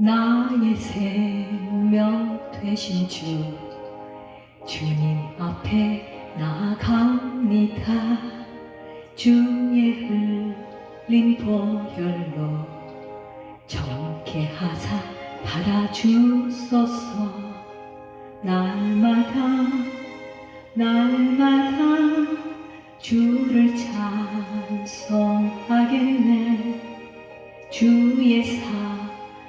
나의 생명 되신 주 주님 앞에 나아갑니다. 주의 흘린 보혈로 정케 하사 받아주소서. 날마다 날마다 주를 찬송하겠네. 주의 사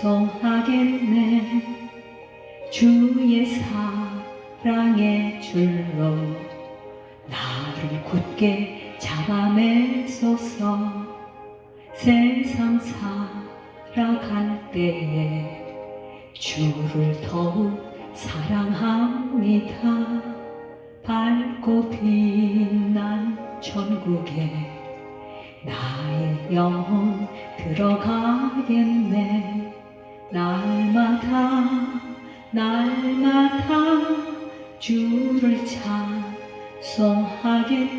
찬송하겠네. 주의 사랑의 줄로 나를 굳게 잡아매소서. 세상 살아갈 때에 주를 더욱 사랑합니다. 밝고 빛난 천국에 나의 영혼 들어가겠네 날마다 주를 찬송하겠네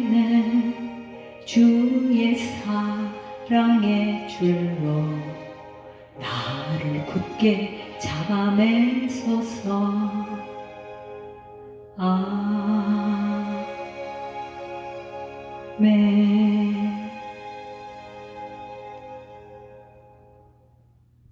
주의 사랑의 줄로 나를 굳게 잡아매소서 아, 네.